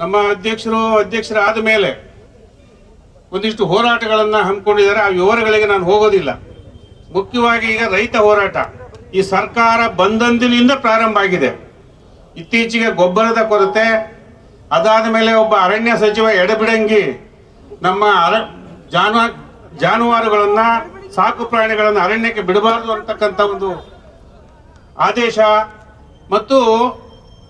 ನಮ್ಮ ಅಧ್ಯಕ್ಷರು ಅಧ್ಯಕ್ಷರಾದ ಮೇಲೆ ಒಂದಿಷ್ಟು ಹೋರಾಟಗಳನ್ನು ಹಮ್ಮಿಕೊಂಡಿದ್ದಾರೆ. ಆ ವಿವರಗಳಿಗೆ ನಾನು ಹೋಗೋದಿಲ್ಲ. ಮುಖ್ಯವಾಗಿ ಈಗ ರೈತ ಹೋರಾಟ. ಈ ಸರ್ಕಾರ ಬಂದಂದಿನಿಂದ ಪ್ರಾರಂಭ ಆಗಿದೆ. ಇತ್ತೀಚೆಗೆ ಗೊಬ್ಬರದ ಕೊರತೆ, ಅದಾದ ಮೇಲೆ ಒಬ್ಬ ಅರಣ್ಯ ಸಚಿವ ಎಡಬಿಡಂಗಿ ನಮ್ಮ ಅರ, ಜಾನುವ, ಜಾನುವಾರುಗಳನ್ನು, ಸಾಕು ಪ್ರಾಣಿಗಳನ್ನು ಅರಣ್ಯಕ್ಕೆ ಬಿಡಬಾರದು ಅಂತಕ್ಕಂಥ ಒಂದು ಆದೇಶ ಮತ್ತು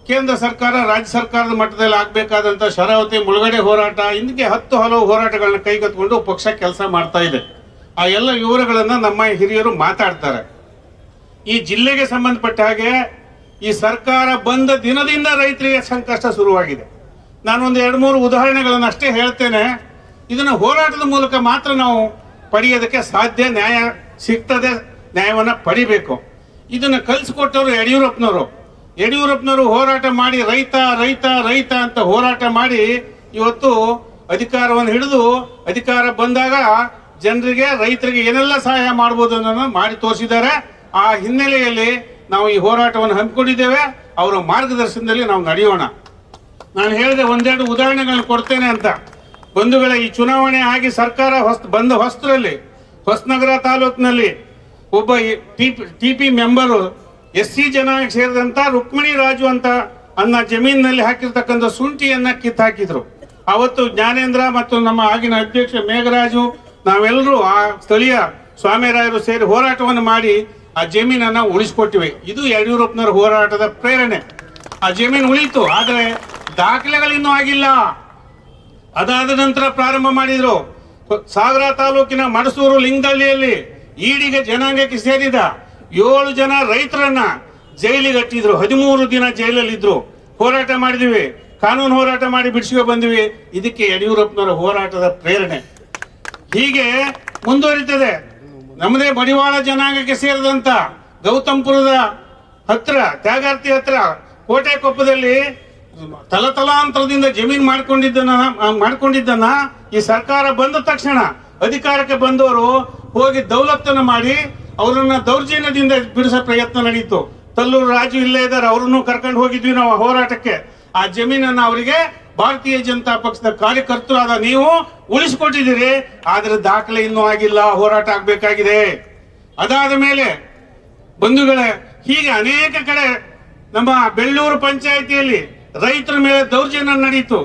ಕೇಂದ್ರ ಸರ್ಕಾರ ರಾಜ್ಯ ಸರ್ಕಾರದ ಮಟ್ಟದಲ್ಲಿ ಆಗಬೇಕಾದಂಥ ಶರಾವತಿ ಮುಳುಗಡೆ ಹೋರಾಟ, ಇಂದಿಗೆ ಹತ್ತು ಹಲವು ಹೋರಾಟಗಳನ್ನ ಕೈಗೆತ್ತಿಕೊಂಡು ಪಕ್ಷ ಕೆಲಸ ಮಾಡ್ತಾ ಇದೆ. ಆ ಎಲ್ಲ ವಿವರಗಳನ್ನ ನಮ್ಮ ಹಿರಿಯರು ಮಾತಾಡ್ತಾರೆ. ಈ ಜಿಲ್ಲೆಗೆ ಸಂಬಂಧಪಟ್ಟ ಹಾಗೆ ಈ ಸರ್ಕಾರ ಬಂದ ದಿನದಿಂದ ರೈತರಿಗೆ ಸಂಕಷ್ಟ ಶುರುವಾಗಿದೆ. ನಾನೊಂದು ಎರಡು ಮೂರು ಉದಾಹರಣೆಗಳನ್ನು ಅಷ್ಟೇ ಹೇಳ್ತೇನೆ. ಇದನ್ನು ಹೋರಾಟದ ಮೂಲಕ ಮಾತ್ರ ನಾವು ಪಡೆಯೋದಕ್ಕೆ ಸಾಧ್ಯ ನ್ಯಾಯ ಸಿಗ್ತದೆ, ನ್ಯಾಯವನ್ನು ಪಡಿಬೇಕು. ಇದನ್ನು ಕಲಿಸ್ಕೊಟ್ಟವರು ಯಡಿಯೂರಪ್ಪನವರು. ಯಡಿಯೂರಪ್ಪನವರು ಹೋರಾಟ ಮಾಡಿ ರೈತ ರೈತ ರೈತ ಅಂತ ಹೋರಾಟ ಮಾಡಿ ಇವತ್ತು ಅಧಿಕಾರವನ್ನು ಹಿಡಿದು ಅಧಿಕಾರ ಬಂದಾಗ ಜನರಿಗೆ ರೈತರಿಗೆ ಏನೆಲ್ಲ ಸಹಾಯ ಮಾಡ್ಬೋದು ಅನ್ನೋದನ್ನು ಮಾಡಿ ತೋರಿಸಿದ್ದಾರೆ ಆ ಹಿನ್ನೆಲೆಯಲ್ಲಿ ನಾವು ಈ ಹೋರಾಟವನ್ನು ಹಮ್ಮಿಕೊಂಡಿದ್ದೇವೆ ಅವರ ಮಾರ್ಗದರ್ಶನದಲ್ಲಿ ನಾವು ನಡೆಯೋಣ ನಾನು ಹೇಳಿದೆ ಒಂದೆರಡು ಉದಾಹರಣೆಗಳನ್ನು ಕೊಡ್ತೇನೆ ಅಂತ ಬಂಧುಗಳ ಈ ಚುನಾವಣೆ ಆಗಿ ಸರ್ಕಾರ ಹೊಸ ಬಂದ ಹೊಸ್ತರಲ್ಲಿ ಹೊಸನಗರ ತಾಲೂಕಿನಲ್ಲಿ ಒಬ್ಬ T P member S C ಜನಾಂಗ ಸೇರಿದಂತ ರುಕ್ಮಿಣಿ ರಾಜು ಅಂತ ಅನ್ನ ಜಮೀನಿನಲ್ಲಿ ಹಾಕಿರ್ತಕ್ಕಂಥ ಶುಂಠಿಯನ್ನ ಕಿತ್ತು ಹಾಕಿದ್ರು ಅವತ್ತು ಜ್ಞಾನೇಂದ್ರ ಮತ್ತು ನಮ್ಮ ಆಗಿನ ಅಧ್ಯಕ್ಷ ಮೇಘರಾಜು ನಾವೆಲ್ಲರೂ ಆ ಸ್ಥಳೀಯ ಸ್ವಾಮಿರಾಯರು ಸೇರಿ ಹೋರಾಟವನ್ನು ಮಾಡಿ ಆ ಜಮೀನನ್ನ ಉಳಿಸ್ಕೊಟ್ಟಿವೆ. ಇದು ಯಡಿಯೂರಪ್ಪನವರ ಹೋರಾಟದ ಪ್ರೇರಣೆ. ಆ ಜಮೀನು ಉಳಿತು, ಆದ್ರೆ ದಾಖಲೆಗಳಿನ್ನೂ ಆಗಿಲ್ಲ. ಅದಾದ ನಂತರ ಪ್ರಾರಂಭ ಮಾಡಿದ್ರು. ಸಾಗರ ತಾಲೂಕಿನ ಮಡಸೂರು ಲಿಂಗದಳ್ಳಿಯಲ್ಲಿ ಈಡಿಗೆ ಜನಾಂಗಕ್ಕೆ ಸೇರಿದ ಏಳು ಜನ ರೈತರನ್ನ ಜೈಲಿಗೆ ಹಟ್ಟಿದ್ರು ಹದಿಮೂರು ದಿನ ಜೈಲಲ್ಲಿದ್ರು. ಹೋರಾಟ ಮಾಡಿದ್ವಿ. ಕಾನೂನು ಹೋರಾಟ ಮಾಡಿ ಬಿಡಿಸ್ಕೊ ಬಂದಿವಿ. ಇದಕ್ಕೆ ಯಡಿಯೂರಪ್ಪನವರ ಹೋರಾಟದ ಪ್ರೇರಣೆ. ಹೀಗೆ ಮುಂದುವರಿತದೆ. ನಮ್ಮದೇ ಮಡಿವಾಳ ಜನಾಂಗಕ್ಕೆ ಸೇರಿದಂತ ಗೌತಮ್ಪುರದ ಹತ್ರ, ತ್ಯಾಗಾರ್ತಿ ಹತ್ರ ಕೋಟೆ ಕೊಪ್ಪದಲ್ಲಿ ತಲತಲಾಂತರದಿಂದ ಜಮೀನ್ ಮಾಡ್ಕೊಂಡಿದ್ದನ್ನ ಮಾಡ್ಕೊಂಡಿದ್ದನ್ನ ಈ ಸರ್ಕಾರ ಬಂದ ತಕ್ಷಣ ಅಧಿಕಾರಕ್ಕೆ ಬಂದವರು ಹೋಗಿ ದೌಲತ್ತನ್ನು ಮಾಡಿ ಅವರನ್ನ ದೌರ್ಜನ್ಯದಿಂದ ಬಿಡಿಸೋ ಪ್ರಯತ್ನ ನಡೀತು. ತಲ್ಲೂರು ರಾಜು ಇಲ್ಲೇ ಇದ್ದಾರೆ, ಅವ್ರನ್ನು ಕರ್ಕೊಂಡು ಹೋಗಿದ್ವಿ ನಾವು ಹೋರಾಟಕ್ಕೆ. ಆ ಜಮೀನನ್ನ ಅವರಿಗೆ ಭಾರತೀಯ ಜನತಾ ಪಕ್ಷದ ಕಾರ್ಯಕರ್ತರಾದ ನೀವು ಉಳಿಸಿಕೊಟ್ಟಿದ್ದೀರಿ. ಆದರೆ ದಾಖಲೆ ಇನ್ನೂ ಆಗಿಲ್ಲ, ಹೋರಾಟ ಆಗ್ಬೇಕಾಗಿದೆ. ಅದಾದ ಮೇಲೆ ಬಂಧುಗಳೇ, ಹೀಗೆ ಅನೇಕ ಕಡೆ ನಮ್ಮ ಬೆಳ್ಳೂರು ಪಂಚಾಯಿತಿಯಲ್ಲಿ ರೈತರ ಮೇಲೆ ದೌರ್ಜನ್ಯ ನಡೀತು.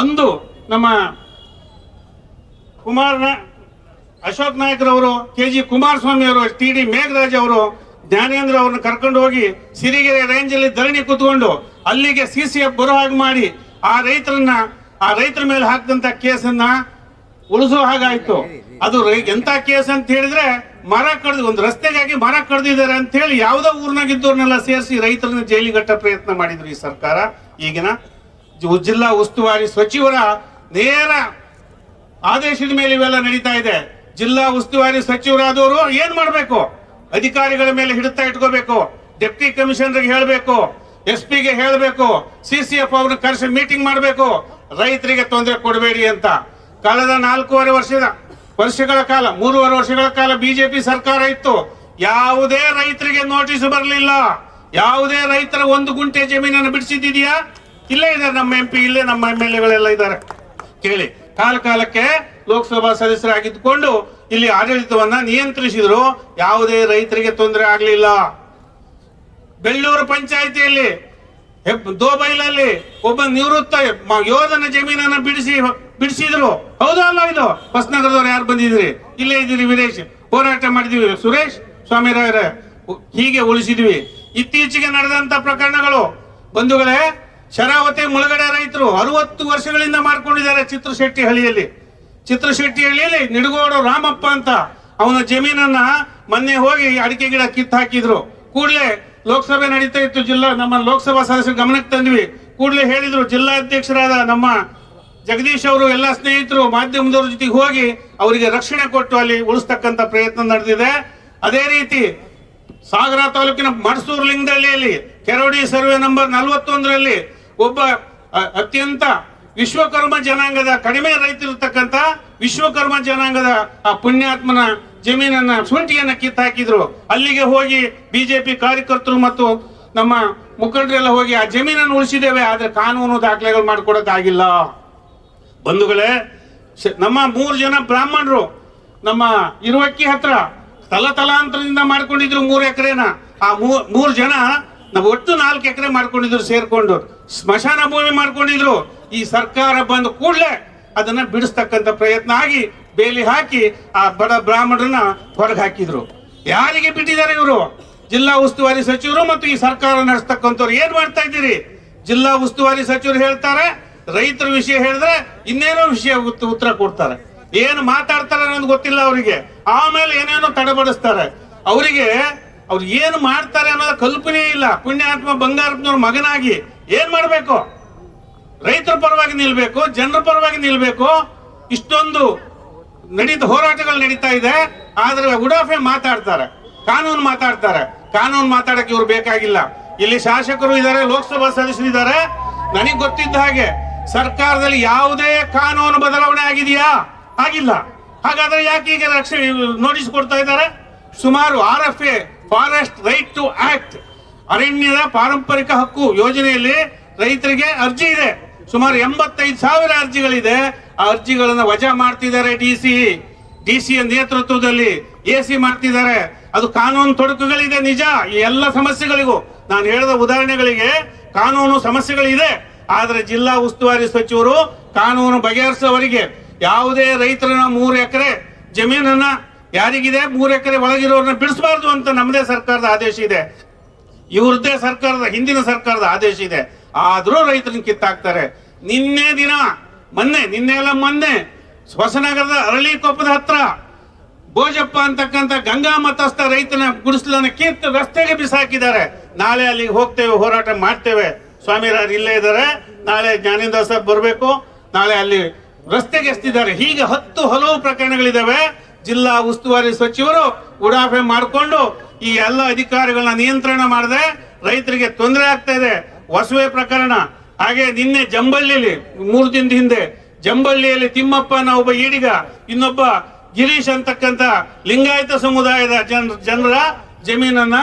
ಅಂದು ನಮ್ಮ ಕುಮಾರ್ ನಾ- ಅಶೋಕ್ ನಾಯಕರವರು ಕೆ ಜಿ ಕುಮಾರಸ್ವಾಮಿ ಅವರು, ಟಿ ಡಿ ಮೇಘರಾಜ್ ಅವರು, ಜ್ಞಾನೇಂದ್ರ ಅವ್ರನ್ನ ಕರ್ಕೊಂಡು ಹೋಗಿ ಸಿರಿಗೆರೆ ರೇಂಜ್ ಅಲ್ಲಿ ಧರಣಿ ಕೂತ್ಕೊಂಡು ಅಲ್ಲಿಗೆ ಸಿ ಸಿ ಎಫ್ ಬರೋ ಹಾಗೆ ಮಾಡಿ ಆ ರೈತರನ್ನ, ಆ ರೈತರ ಮೇಲೆ ಹಾಕಿದಂತ ಕೇಸನ್ನ ಉಳಿಸೋ ಹಾಗಾಯ್ತು. ಅದು ಎಂತ ಕೇಸ್ ಅಂತ ಹೇಳಿದ್ರೆ ಮರ ಕಡ್ದು, ಒಂದು ರಸ್ತೆಗಾಗಿ ಮರ ಕಡ್ದಿದ್ದಾರೆ ಅಂತ ಹೇಳಿ ಯಾವ್ದೋ ಊರ್ನಾಗಿದ್ದವ್ರನ್ನೆಲ್ಲ ಸೇರಿಸಿ ರೈತರನ್ನ ಜೈಲಿಗಟ್ಟ ಪ್ರಯತ್ನ ಮಾಡಿದ್ರು ಈ ಸರ್ಕಾರ. ಈಗಿನ ಜಿಲ್ಲಾ ಉಸ್ತುವಾರಿ ಸಚಿವರ ನೇರ ಆದೇಶದ ಮೇಲೆ ಇವೆಲ್ಲ ನಡೀತಾ ಇದೆ. ಜಿಲ್ಲಾ ಉಸ್ತುವಾರಿ ಸಚಿವರಾದವರು ಏನ್ ಮಾಡಬೇಕು? ಅಧಿಕಾರಿಗಳ ಮೇಲೆ ಹಿಡಿತ ಇಟ್ಕೋಬೇಕು. ಡೆಪ್ಟಿ ಕಮಿಷನರ್ಗೆ ಹೇಳಬೇಕು. ಎಸ್ ಪಿಗೆ ಹೇಳಬೇಕು. ಸಿ ಸಿ ಎಫ್ ಅವ್ರನ್ನ ಕರೆಸಿ ಮೀಟಿಂಗ್ ಮಾಡಬೇಕು. ರೈತರಿಗೆ ತೊಂದರೆ ಕೊಡಬೇಡಿ ಅಂತ. ಕಳೆದ ನಾಲ್ಕೂವರೆ ವರ್ಷದ, ವರ್ಷಗಳ ಕಾಲ, ಮೂರುವರೆ ವರ್ಷಗಳ ಕಾಲ ಬಿಜೆಪಿ ಸರ್ಕಾರ ಇತ್ತು. ಯಾವುದೇ ರೈತರಿಗೆ ನೋಟಿಸ್ ಬರಲಿಲ್ಲ. ಯಾವುದೇ ರೈತರ ಒಂದು ಗುಂಟೆ ಜಮೀನನ್ನು ಬಿಡಿಸಿದ್ದಿದೆಯಾ? ಇಲ್ಲೇ ಇದ್ದಾರೆ ನಮ್ಮ ಎಂ ಪಿ, ಇಲ್ಲೇ ನಮ್ಮ ಎಂ ಎಲ್ ಎಗಳೆಲ್ಲ ಇದ್ದಾರೆ. ಕೇಳಿ, ಕಾಲ ಕಾಲಕ್ಕೆ ಲೋಕಸಭಾ ಸದಸ್ಯರಾಗಿದ್ದುಕೊಂಡು ಇಲ್ಲಿ ಆಡಳಿತವನ್ನ ನಿಯಂತ್ರಿಸಿದ್ರು. ಯಾವುದೇ ರೈತರಿಗೆ ತೊಂದರೆ ಆಗಲಿಲ್ಲ. ಬೆಳ್ಳೂರು ಪಂಚಾಯಿತಿಯಲ್ಲಿ ದೋಬೈಲಲ್ಲಿ ಒಬ್ಬ ನಿವೃತ್ತ ಯೋಧನ ಜಮೀನನ್ನ ಬಿಡಿಸಿ, ಬಿಡಿಸಿದ್ರು. ಹೌದಾ ಅಲ್ಲ ಇದು? ಹೊಸನಗರದವ್ರು ಯಾರು ಬಂದಿದ್ರಿ? ಇಲ್ಲೇ ಇದ್ದೀರಿ ವೀರೇಶ್. ಹೋರಾಟ ಮಾಡಿದ್ವಿ ಸುರೇಶ್ ಸ್ವಾಮಿರಾಯರ ಹೀಗೆ ಉಳಿಸಿದ್ವಿ. ಇತ್ತೀಚೆಗೆ ನಡೆದಂತ ಪ್ರಕರಣಗಳು, ಬಂಧುಗಳೇ, ಶರಾವತಿ ಮುಳುಗಡೆ ರೈತರು ಅರವತ್ತು ವರ್ಷಗಳಿಂದ ಮಾಡ್ಕೊಂಡಿದ್ದಾರೆ ಚಿತ್ರಶೆಟ್ಟಿ ಹಳ್ಳಿಯಲ್ಲಿ ಚಿತ್ರಶೆಟ್ಟಿ ಹಳ್ಳಿಯಲ್ಲಿ ನಿಡುಗೋಡು ರಾಮಪ್ಪ ಅಂತ ಅವನ ಜಮೀನನ್ನ ಮೊನ್ನೆ ಹೋಗಿ ಅಡಿಕೆ ಗಿಡ ಕಿತ್ತು ಹಾಕಿದ್ರು. ಕೂಡಲೇ ಲೋಕಸಭೆ ನಡೀತಾ ಇತ್ತು ಜಿಲ್ಲಾ, ನಮ್ಮ ಲೋಕಸಭಾ ಸದಸ್ಯರು ಗಮನಕ್ಕೆ ತಂದ್ವಿ. ಕೂಡಲೇ ಹೇಳಿದ್ರು ಜಿಲ್ಲಾಧ್ಯಕ್ಷರಾದ ನಮ್ಮ ಜಗದೀಶ್ ಅವರು ಎಲ್ಲ ಸ್ನೇಹಿತರು ಮಾಧ್ಯಮದವ್ರ ಜೊತೆಗೆ ಹೋಗಿ ಅವರಿಗೆ ರಕ್ಷಣೆ ಕೊಟ್ಟು ಅಲ್ಲಿ ಉಳಿಸ್ತಕ್ಕಂಥ ಪ್ರಯತ್ನ ನಡೆದಿದೆ. ಅದೇ ರೀತಿ ಸಾಗರ ತಾಲೂಕಿನ ಮಡಸೂರು ಲಿಂಗದಳ್ಳಿಯಲ್ಲಿ ಕೆರೋಡಿ ಸರ್ವೆ ನಂಬರ್ ನಲವತ್ತೊಂದರಲ್ಲಿ ಒಬ್ಬ ಅತ್ಯಂತ ವಿಶ್ವಕರ್ಮ ಜನಾಂಗದ ಕಡಿಮೆ ರೈತರಿರ್ತಕ್ಕಂಥ ವಿಶ್ವಕರ್ಮ ಜನಾಂಗದ ಆ ಪುಣ್ಯಾತ್ಮನ ಜಮೀನನ್ನ ಶುಂಠಿಯನ್ನ ಕಿತ್ತಾಕಿದ್ರು. ಅಲ್ಲಿಗೆ ಹೋಗಿ ಬಿಜೆಪಿ ಕಾರ್ಯಕರ್ತರು ಮತ್ತು ನಮ್ಮ ಮುಖಂಡರೆಲ್ಲ ಹೋಗಿ ಆ ಜಮೀನನ್ನು ಉಳಿಸಿದ್ದೇವೆ, ಆದ್ರೆ ಕಾನೂನು ದಾಖಲೆಗಳು ಮಾಡ್ಕೊಡಕ್ಕಾಗಿಲ್ಲ ಬಂಧುಗಳೇ ನಮ್ಮ ಮೂರು ಜನ ಬ್ರಾಹ್ಮಣರು, ನಮ್ಮ ಇರುವಕ್ಕಿ ಹತ್ರ ತಲ ತಲಾಂತರದಿಂದ ಮಾಡ್ಕೊಂಡಿದ್ರು ಮೂರು ಎಕರೆನ. ಆ ಮೂರು ಜನ ನಾವು ಒಟ್ಟು ನಾಲ್ಕು ಎಕರೆ ಮಾಡ್ಕೊಂಡಿದ್ರು, ಸೇರ್ಕೊಂಡು. ಸ್ಮಶಾನ ಭೂಮಿ ಮಾಡ್ಕೊಂಡಿದ್ರು. ಈ ಸರ್ಕಾರ ಬಂದ ಕೂಡಲೇ ಅದನ್ನ ಬಿಡಿಸ್ತಕ್ಕಂಥ ಪ್ರಯತ್ನ ಆಗಿ ಬೇಲಿ ಹಾಕಿ ಆ ಬಡ ಬ್ರಾಹ್ಮಣರನ್ನ ಹೊರಗೆ ಹಾಕಿದ್ರು. ಯಾರಿಗೆ ಬಿಟ್ಟಿದ್ದಾರೆ ಇವರು? ಜಿಲ್ಲಾ ಉಸ್ತುವಾರಿ ಸಚಿವರು ಮತ್ತು ಈ ಸರ್ಕಾರ ನಡೆಸ್ತಕ್ಕಂಥವ್ರು. ಏನ್ ಮಾಡ್ತಾ ಇದ್ದೀರಿ? ಜಿಲ್ಲಾ ಉಸ್ತುವಾರಿ ಸಚಿವರು ಹೇಳ್ತಾರೆ, ರೈತರ ವಿಷಯ ಹೇಳಿದ್ರೆ ಇನ್ನೇನೋ ವಿಷಯ ಉತ್- ಉತ್ತರ ಕೊಡ್ತಾರೆ. ಏನು ಮಾತಾಡ್ತಾರೆ ಅನ್ನೋದು ಗೊತ್ತಿಲ್ಲ ಅವರಿಗೆ. ಆಮೇಲೆ ಏನೇನೋ ತಡಬಡಿಸ್ತಾರೆ. ಅವರಿಗೆ ಅವ್ರು ಏನು ಮಾಡ್ತಾರೆ ಅನ್ನೋದು ಕಲ್ಪನೆ ಇಲ್ಲ. ಪುಣ್ಯಾತ್ಮ ಬಂಗಾರಪ್ಪನವ್ರ ಮಗನಾಗಿ ಏನ್ ಮಾಡ್ಬೇಕು? ರೈತರ ಪರವಾಗಿ ನಿಲ್ಬೇಕು, ಜನರ ಪರವಾಗಿ ನಿಲ್ಬೇಕು. ಇಷ್ಟೊಂದು ನಡೀತ ಹೋರಾಟಗಳು ನಡೀತಾ ಇದೆ. ಆದ್ರೆ ಉಡಾಫೆ ಮಾತಾಡ್ತಾರೆ. ಕಾನೂನು ಮಾತಾಡ್ತಾರೆ. ಕಾನೂನು ಮಾತಾಡಕ್ಕೆ ಇವ್ರು ಬೇಕಾಗಿಲ್ಲ. ಇಲ್ಲಿ ಶಾಸಕರು ಇದ್ದಾರೆ ಲೋಕಸಭಾ ಸದಸ್ಯರು ಇದ್ದಾರೆ ನನಗೆ ಗೊತ್ತಿದ್ದ ಹಾಗೆ ಸರ್ಕಾರದಲ್ಲಿ ಯಾವುದೇ ಕಾನೂನು ಬದಲಾವಣೆ ಆಗಿದೆಯಾ? ಆಗಿಲ್ಲ. ಹಾಗಾದ್ರೆ ಯಾಕೆ ಈಗ ರಕ್ಷಣೆ ನೋಟಿಸ್ ಕೊಡ್ತಾ ಇದ್ದಾರೆ? ಸುಮಾರು R F A forest right to act. ಅರಣ್ಯದ ಪಾರಂಪರಿಕ ಹಕ್ಕು ಯೋಜನೆಯಲ್ಲಿ ರೈತರಿಗೆ ಅರ್ಜಿ ಇದೆ. ಸುಮಾರು ಎಂಬತ್ತೈದು ಸಾವಿರ ಅರ್ಜಿಗಳಿದೆ. ಆ ಅರ್ಜಿಗಳನ್ನು ವಜಾ ಮಾಡ್ತಿದ್ದಾರೆ ಡಿ ಸಿ. ಡಿ ಸಿ ನೇತೃತ್ವದಲ್ಲಿ ಎ ಸಿ ಮಾಡ್ತಿದ್ದಾರೆ. ಅದು ಕಾನೂನು ತೊಡಕುಗಳಿದೆ, ನಿಜ. ಈ ಎಲ್ಲ ಸಮಸ್ಯೆಗಳಿಗೂ ನಾನು ಹೇಳಿದ ಉದಾಹರಣೆಗಳಿಗೆ ಕಾನೂನು ಸಮಸ್ಯೆಗಳಿದೆ. ಆದರೆ ಜಿಲ್ಲಾ ಉಸ್ತುವಾರಿ ಸಚಿವರು ಕಾನೂನು ಬಗೆಹರಿಸುವವರಿಗೆ ಯಾವುದೇ ರೈತರನ್ನ ಮೂರು ಎಕರೆ ಜಮೀನನ್ನ ಯಾರಿಗಿದೆ? ಮೂರು ಎಕರೆ ಒಳಗಿರೋರನ್ನ ಬಿಡಿಸಬಾರ್ದು ಅಂತ ನಮ್ಮದೇ ಸರ್ಕಾರದ ಆದೇಶ ಇದೆ. ಇವ್ರದ್ದೇ ಸರ್ಕಾರದ, ಹಿಂದಿನ ಸರ್ಕಾರದ ಆದೇಶ ಇದೆ. ಆದರೂ ರೈತರನ್ನ ಕಿತ್ತಾಕ್ತಾರೆ. ನಿನ್ನೆ ದಿನ, ಮೊನ್ನೆ, ನಿನ್ನೆ ಎಲ್ಲ ಮೊನ್ನೆ, ಹೊಸನಗರದ ಅರಳಿಕೊಪ್ಪದ ಹತ್ರ ಬೋಜಪ್ಪ ಅಂತಕ್ಕಂಥ ಗಂಗಾ ಮತಸ್ಥ ರೈತನ ಗುಡಿಸಲನ್ನ ಕಿತ್ತು ರಸ್ತೆಗೆ ಬಿಸಾಕಿದ್ದಾರೆ. ನಾಳೆ ಅಲ್ಲಿಗೆ ಹೋಗ್ತೇವೆ, ಹೋರಾಟ ಮಾಡ್ತೇವೆ. ಸ್ವಾಮಿರಾರ್ ಇಲ್ಲೇ ಇದ್ದಾರೆ, ನಾಳೆ ಜ್ಞಾನೇಂದ್ರ ಸಾಹೇಬ್ ಬರಬೇಕು, ನಾಳೆ ಅಲ್ಲಿ ರಸ್ತೆಗೆ ಎಸ್ತಿದ್ದಾರೆ. ಹೀಗೆ ಹತ್ತು ಹಲವು ಪ್ರಕರಣಗಳಿದಾವೆ. ಜಿಲ್ಲಾ ಉಸ್ತುವಾರಿ ಸಚಿವರು ಉಡಾಫೆ ಮಾಡಿಕೊಂಡು ಈ ಎಲ್ಲ ಅಧಿಕಾರಿಗಳನ್ನ ನಿಯಂತ್ರಣ ಮಾಡದೆ, ರೈತರಿಗೆ ತೊಂದರೆ ಆಗ್ತಾ ಇದೆ. ವಸುವೆ ಪ್ರಕರಣ. ಹಾಗೆ ನಿನ್ನೆ ಜಂಬಳ್ಳಿಯಲ್ಲಿ ಮೂರು ದಿನದ ಹಿಂದೆ ಜಂಬಳ್ಳಿಯಲ್ಲಿ ತಿಮ್ಮಪ್ಪ ಒಬ್ಬ ಈಡಿಗ, ಇನ್ನೊಬ್ಬ ಗಿರೀಶ್ ಅಂತಕ್ಕಂತ ಲಿಂಗಾಯತ ಸಮುದಾಯದ ಜನ, ಜನರ ಜಮೀನನ್ನ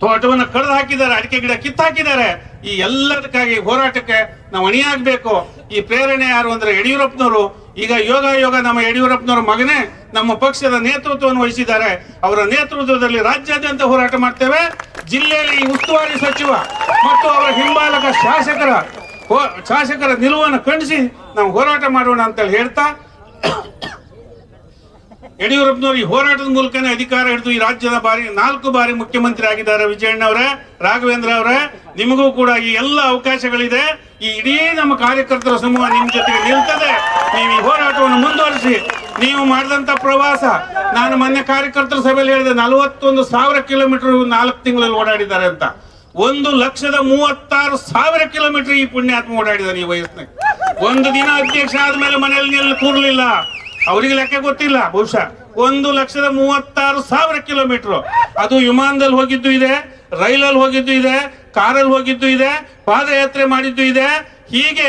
ತೋಟವನ್ನು ಕಳೆದು ಹಾಕಿದ್ದಾರೆ, ಅಡಿಕೆ ಗಿಡ ಕಿತ್ತಾಕಿದ್ದಾರೆ ಈ ಎಲ್ಲದಕ್ಕಾಗಿ ಹೋರಾಟಕ್ಕೆ ನಾವು ಅಣಿಯಾಗಬೇಕು. ಈ ಪ್ರೇರಣೆ ಯಾರು ಅಂದ್ರೆ ಯಡಿಯೂರಪ್ಪನವರು. ಈಗ ಯೋಗ ಯೋಗ ನಮ್ಮ ಯಡಿಯೂರಪ್ಪನವರ ಮಗನೇ ನಮ್ಮ ಪಕ್ಷದ ನೇತೃತ್ವವನ್ನು ವಹಿಸಿದ್ದಾರೆ. ಅವರ ನೇತೃತ್ವದಲ್ಲಿ ರಾಜ್ಯಾದ್ಯಂತ ಹೋರಾಟ ಮಾಡ್ತೇವೆ. ಜಿಲ್ಲೆಯಲ್ಲಿ ಉಸ್ತುವಾರಿ ಸಚಿವ ಮತ್ತು ಅವರ ಹಿಂಬಾಲಕ ಶಾಸಕರ ಶಾಸಕರ ನಿಲುವನ್ನು ಖಂಡಿಸಿ ನಾವು ಹೋರಾಟ ಮಾಡೋಣ ಅಂತೇಳಿ ಹೇಳ್ತಾ, ಯಡಿಯೂರಪ್ಪನವರು ಈ ಹೋರಾಟದ ಮೂಲಕನೇ ಅಧಿಕಾರ ಹಿಡಿದು ಈ ರಾಜ್ಯದ ಬಾರಿ ನಾಲ್ಕು ಬಾರಿ ಮುಖ್ಯಮಂತ್ರಿ ಆಗಿದ್ದಾರೆ ವಿಜಯಣ್ಣ ಅವರೇ, ರಾಘವೇಂದ್ರ ಅವರೇ. ನಿಮಗೂ ಕೂಡ ಈ ಎಲ್ಲ ಅವಕಾಶಗಳಿದೆ. ಈ ಇಡೀ ನಮ್ಮ ಕಾರ್ಯಕರ್ತರ ಸಮೂಹ ನಿಮ್ಮ ಜೊತೆಗೆ ನಿಲ್ತದೆ. ನೀವು ಈ ಹೋರಾಟವನ್ನು ಮುಂದುವರಿಸಿ. ನೀವು ಮಾಡಿದಂತ ಪ್ರವಾಸ. ನಾನು ಮೊನ್ನೆ ಕಾರ್ಯಕರ್ತರ ಸಭೆಯಲ್ಲಿ ಹೇಳಿದೆ, ನಲವತ್ತೊಂದು ಸಾವಿರ ಕಿಲೋಮೀಟರ್ ನಾಲ್ಕು ತಿಂಗಳಲ್ಲಿ ಓಡಾಡಿದ್ದಾರೆ ಅಂತ. ಒಂದು ಲಕ್ಷದ ಮೂವತ್ತಾರು ಸಾವಿರ ಕಿಲೋಮೀಟರ್ ಈ ಪುಣ್ಯಾತ್ಮ ಓಡಾಡಿದ್ದಾರೆ ಈ ವಯಸ್ಸಿನ ಒಂದು ದಿನ ಅಧ್ಯಕ್ಷ ಆದ್ಮೇಲೆ ಮನೆಯಲ್ಲಿ ನಿಲ್ಲ ಕೂರ್ಲಿಲ್ಲ. ಅವರಿಗೆ ಲೆಕ್ಕ ಗೊತ್ತಿಲ್ಲ, ಬಹುಶಃ. ಒಂದು ಲಕ್ಷದ ಮೂವತ್ತಾರು ಸಾವಿರ ಕಿಲೋಮೀಟರ್. ಅದು ವಿಮಾನದಲ್ಲಿ ಹೋಗಿದ್ದು ಇದೆ, ರೈಲಲ್ಲಿ ಹೋಗಿದ್ದು ಇದೆ, ಕಾರಲ್ಲಿ ಹೋಗಿದ್ದು ಇದೆ, ಪಾದಯಾತ್ರೆ ಮಾಡಿದ್ದು ಇದೆ. ಹೀಗೆ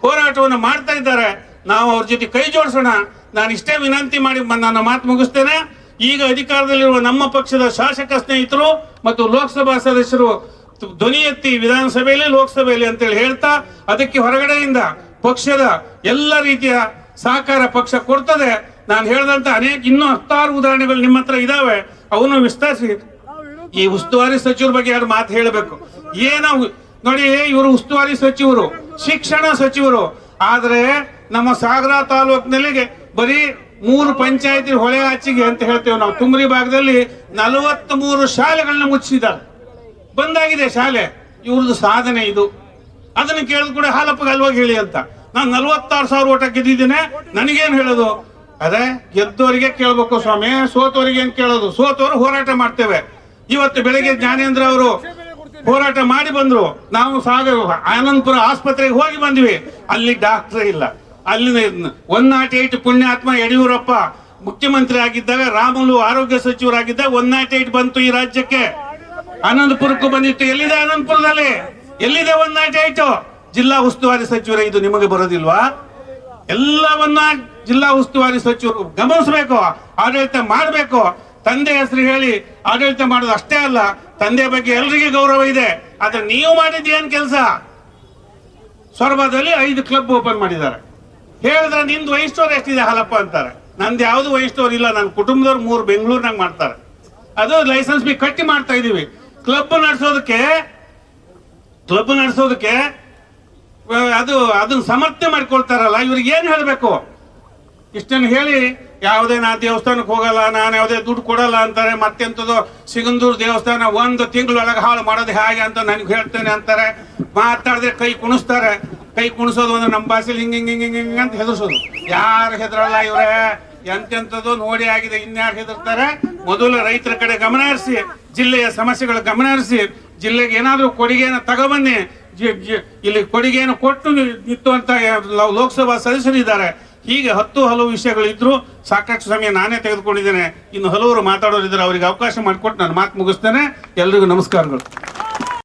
ಹೋರಾಟವನ್ನು ಮಾಡ್ತಾ ಇದ್ದಾರೆ. ನಾವು ಅವ್ರ ಜೊತೆ ಕೈ ಜೋಡಿಸೋಣ. ನಾನು ಇಷ್ಟೇ ವಿನಂತಿ ಮಾಡಿ ನನ್ನ ಮಾತು ಮುಗಿಸ್ತೇನೆ. ಈಗ ಅಧಿಕಾರದಲ್ಲಿರುವ ನಮ್ಮ ಪಕ್ಷದ ಶಾಸಕ ಸ್ನೇಹಿತರು ಮತ್ತು ಲೋಕಸಭಾ ಸದಸ್ಯರು ಧ್ವನಿ ಎತ್ತಿ ವಿಧಾನಸಭೆಯಲ್ಲಿ, ಲೋಕಸಭೆಯಲ್ಲಿ ಅಂತೇಳಿ ಹೇಳ್ತಾ, ಅದಕ್ಕೆ ಹೊರಗಡೆಯಿಂದ ಪಕ್ಷದ ಎಲ್ಲ ರೀತಿಯ ಸಹಕಾರ ಪಕ್ಷ ಕೊಡ್ತದೆ. ನಾನು ಹೇಳಿದಂತ ಅನೇಕ, ಇನ್ನೂ ಹತ್ತಾರು ಉದಾಹರಣೆಗಳು ನಿಮ್ಮ ಹತ್ರ ಇದಾವೆ. ಅವನು ವಿಸ್ತರಿಸಿ. ಈ ಉಸ್ತುವಾರಿ ಸಚಿವರ ಬಗ್ಗೆ ಎರಡು ಮಾತು ಹೇಳಬೇಕು. ಏನ ನೋಡಿ, ಇವರು ಉಸ್ತುವಾರಿ ಸಚಿವರು, ಶಿಕ್ಷಣ ಸಚಿವರು. ಆದ್ರೆ ನಮ್ಮ ಸಾಗರ ತಾಲೂಕಿನಲ್ಲಿ ಬರೀ ಮೂರು ಪಂಚಾಯತಿ ಹೊಳೆ ಆಚೆಗೆ ಅಂತ ಹೇಳ್ತೇವೆ ನಾವು. ತುಮರಿ ಭಾಗದಲ್ಲಿ ನಲವತ್ತ್ ಮೂರು ಶಾಲೆಗಳನ್ನ ಮುಚ್ಚಿದ್ದಾರೆ ಬಂದಾಗಿದೆ ಶಾಲೆ. ಇವ್ರದ್ದು ಸಾಧನೆ ಇದು. ಅದನ್ನ ಕೇಳಿದ್ ಕೂಡ ಹಾಲಪ್ಪಗೆ ಅಲ್ವಾಗಿ ಹೇಳಿ ಅಂತ. ನಾನು ನಲ್ವತ್ತಾರು ಸಾವಿರ ಓಟ ಗೆದ್ದಿದ್ದೇನೆ. ನನಗೇನು ಹೇಳೋದು? ಅದೇ ಗೆದ್ದವರಿಗೆ ಕೇಳ್ಬೇಕು ಸ್ವಾಮಿ ಸೋತವರಿಗೆ ಏನ್ ಕೇಳೋದು? ಸೋತವರು ಹೋರಾಟ ಮಾಡ್ತೇವೆ. ಇವತ್ತು ಬೆಳಿಗ್ಗೆ ಜ್ಞಾನೇಂದ್ರ ಅವರು ಹೋರಾಟ ಮಾಡಿ ಬಂದ್ರು. ನಾವು ಸಾಗರ ಆನಂದಪುರ ಆಸ್ಪತ್ರೆಗೆ ಹೋಗಿ ಬಂದ್ವಿ. ಅಲ್ಲಿ ಡಾಕ್ಟರ್ ಇಲ್ಲ. ಅಲ್ಲಿ ಒನ್ ನಾಟ್ ಏಟ್ ಪುಣ್ಯಾತ್ಮ ಯಡಿಯೂರಪ್ಪ ಮುಖ್ಯಮಂತ್ರಿ ಆಗಿದ್ದಾಗ ರಾಮುಲು ಆರೋಗ್ಯ ಸಚಿವರಾಗಿದ್ದಾಗ ಒನ್ ನಾಟ್ ಏಟ್ ಬಂತು ಈ ರಾಜ್ಯಕ್ಕೆ. ಆನಂದಪುರಕ್ಕೂ ಬಂದಿತ್ತು. ಎಲ್ಲಿದೆ ಆನಂದಪುರದಲ್ಲಿ ಎಲ್ಲಿದೆ ಒನ್ ನಾಟ್ ಏಟ್? ಜಿಲ್ಲಾ ಉಸ್ತುವಾರಿ ಸಚಿವರೇ, ಇದು ನಿಮಗೆ ಬರೋದಿಲ್ವಾ? ಎಲ್ಲವನ್ನ ಜಿಲ್ಲಾ ಉಸ್ತುವಾರಿ ಸಚಿವರು ಗಮನಿಸಬೇಕು, ಆಡಳಿತ ಮಾಡಬೇಕು. ತಂದೆ ಹೆಸರು ಹೇಳಿ ಆಡಳಿತ ಮಾಡೋದು ಅಷ್ಟೇ ಅಲ್ಲ, ತಂದೆ ಬಗ್ಗೆ ಎಲ್ರಿಗೂ ಗೌರವ ಇದೆ. ಆದ್ರೆ ನೀವು ಮಾಡಿದ್ದೇನ್ ಕೆಲಸ? ಸೊರಬದಲ್ಲಿ ಐದು ಕ್ಲಬ್ ಓಪನ್ ಮಾಡಿದ್ದಾರೆ. ಹೇಳಿದ್ರೆ ನಿಂದು ವಯಸ್ಸೋರ್ ಎಷ್ಟಿದೆ ಹಾಲಪ್ಪ ಅಂತಾರೆ. ನಂದು ಯಾವ್ದು ವಯಸ್ಸೋರ್ ಇಲ್ಲ ನನ್ನ ಕುಟುಂಬದವ್ರು ಮೂರು ಬೆಂಗಳೂರಿನಾಗ ಮಾಡ್ತಾರೆ. ಅದು ಲೈಸೆನ್ಸ್ ಬಿ ಕಟ್ಟಿ ಮಾಡ್ತಾ ಇದೀವಿ. ಕ್ಲಬ್ ನಡೆಸೋದಕ್ಕೆ ಕ್ಲಬ್ ನಡೆಸೋದಕ್ಕೆ ಅದು, ಅದನ್ನ ಸಮರ್ಥನೆ ಮಾಡ್ಕೊಳ್ತಾರಲ್ಲ, ಇವ್ರಿಗೆ ಏನ್ ಹೇಳ್ಬೇಕು? ಇಷ್ಟನ್ನು ಹೇಳಿ ಯಾವುದೇ ನಾ ದೇವಸ್ಥಾನಕ್ಕೆ ಹೋಗಲ್ಲ, ನಾನು ಯಾವುದೇ ದುಡ್ಡು ಕೊಡಲ್ಲ ಅಂತಾರೆ, ಮತ್ತೆಂಥದ್ದು ಸಿಗಂದೂರು ದೇವಸ್ಥಾನ ಒಂದು ತಿಂಗಳೊಳಗೆ ಹಾಳು ಮಾಡೋದು ಹೇಗೆ ಅಂತ ನನಗೆ ಹೇಳ್ತೇನೆ ಅಂತಾರೆ. ಮಾತಾಡಿದ್ರೆ ಕೈ ಕುಣಿಸ್ತಾರೆ. ಕೈ ಕುಣಿಸೋದು ಒಂದು ನಮ್ಮ ಭಾಷೆಲಿ ಹಿಂಗೆ ಹಿಂಗೆ ಹಿಂಗೆ ಹಿಂಗೆ ಅಂತ ಹೆದರ್ಸೋದು. ಯಾರು ಹೆದರಲ್ಲ ಇವರೇ? ಎಂತೆಂಥದ್ದು ನೋಡಿ ಆಗಿದೆ. ಇನ್ಯಾರು ಹೆದರ್ತಾರೆ? ಮೊದಲು ರೈತರ ಕಡೆ ಗಮನ ಹರಿಸಿ, ಜಿಲ್ಲೆಯ ಸಮಸ್ಯೆಗಳ ಗಮನ ಹರಿಸಿ, ಜಿಲ್ಲೆಗೆ ಏನಾದರೂ ಕೊಡುಗೆಯನ್ನು ತಗೊಬನ್ನಿ. ಇಲ್ಲಿ ಕೊಡುಗೆಯನ್ನು ಕೊಟ್ಟು ನಿಂತು ಅಂತ ಲೋಕಸಭಾ ಸದಸ್ಯರು ಸದಸ್ಯರಿದ್ದಾರೆ ಹೀಗೆ ಹತ್ತು ಹಲವು ವಿಷಯಗಳಿದ್ರು ಸಾಕಷ್ಟು ಸಮಯ ನಾನೇ ತೆಗೆದುಕೊಂಡಿದ್ದೇನೆ. ಇನ್ನು ಹಲವರು ಮಾತಾಡೋರಿದ್ದಾರೆ, ಅವರಿಗೆ ಅವಕಾಶ ಮಾಡಿಕೊಟ್ಟು ನಾನು ಮಾತು ಮುಗಿಸ್ತೇನೆ. ಎಲ್ರಿಗೂ ನಮಸ್ಕಾರಗಳು.